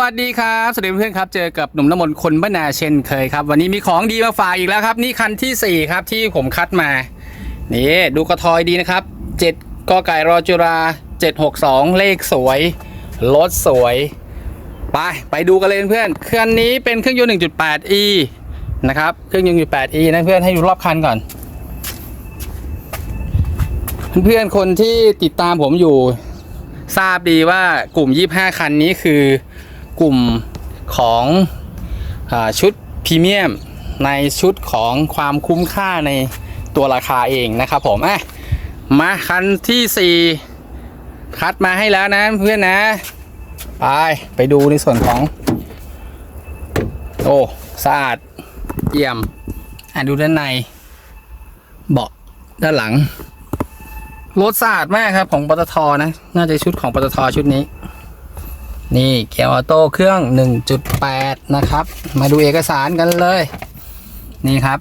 สวัสดีครับ สวัสดีเพื่อนๆครับเจอกับหนุ่มน้ำมนต์คนบ้านาเช่นเคยครับ วันนี้มีของดีมาฝากอีกแล้วครับ นี่คันทีสี่4 ครับที่ผมคัดมานี่ดูกระทอยดีนะครับ 7กไก่รอจุรา762 เลขสวย รถสวย ไป ไปดูกันเลยเพื่อนเครื่องนี้เป็นเครื่องยนต์ 1.8e นะครับเครื่องยนต์ 1.8e นะเพื่อนให้ดูรอบคันก่อน เพื่อนๆคนที่ติดตามผมอยู่ ทราบดีว่ากลุ่ม 25 คันนี้คือ กลุ่มของอชุดพรีเมียมในชุดของความคุ้มค่าในตัวราคาเองนะครับผมอะมาคันทีสี่ 4 คัดมาให้แล้วนะเพื่อนนะ ไป ไปดูในส่วนของ โอ้สะอาดเยี่ยมอะดูด้านใน เบาะด้านหลังรถสะอาดมากครับของปตทนะ น่าจะชุดของปตทชุดนี้ นี่เกียร์ออโต้เครื่อง 1.8 นะครับ มาดูเอกสารกันเลย นี่ครับ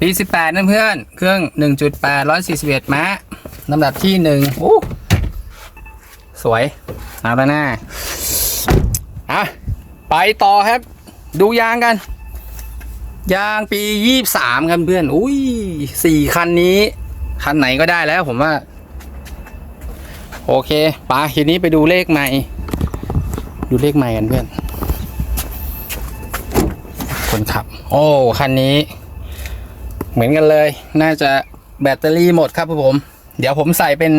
ปี 18นั่นเพื่อน เครื่อง 1.8 141ม้าลำดับที่1อู้สวยเอาไปหน้าอะไปต่อครับ ดูยางกัน ยางปี 23 ครับเพื่อน อุ้ยสี่คันนี้ คันไหนก็ได้แล้วผมว่า โอเคไปาทีนี้ไปดูเลขใหม่ ดูเลขใหม่กันเพื่อน คนขับ โอ้ คันนี้ เหมือนกันเลย น่าจะแบตเตอรี่หมดครับผม เดี๋ยวผมใส่เป็น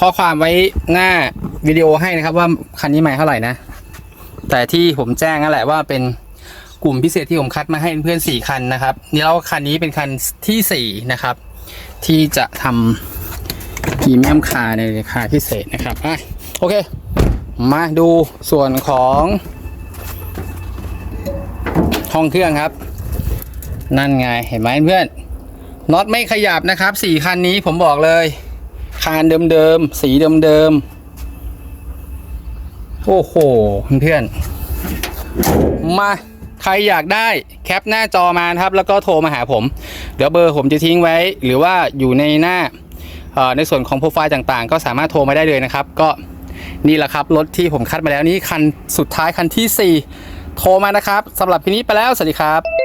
ข้อความไว้หน้าวิดีโอให้นะครับว่าคันนี้ใหม่เท่าไหร่นะ แต่ที่ผมแจ้งนั่นแหละว่าเป็นกลุ่มพิเศษที่ผมคัดมาให้เพื่อนสี่คันนะครับนี่แล้วคันนี้เป็นคันที่สี่นะครับ ที่จะทำพรีเมียมคาร์ในราคาพิเศษนะครับอะโอเค มาดูส่วนของห้องเครื่องครับ นั่นไงเห็นไหมเพื่อนน็อตไม่ขยับนะครับสี่คันนี้ผมบอกเลยคานเดิมๆสีเดิมๆโอ้โหเพื่อนมาใครอยากได้แคปหน้าจอมานครับ แล้วก็โทรมาหาผม เดี๋ยวเบอร์ผมจะทิ้งไว้ หรือว่าอยู่ในหน้าในส่วนของโปรไฟล์ต่างๆ ก็สามารถโทรมาได้เลยนะครับ ก็ นี่แหละครับรถที่ผมคัดมาแล้วนี่คันสุดท้ายคันที่ 4 โทรมานะครับสำหรับทีนี้ไปแล้วสวัสดีครับ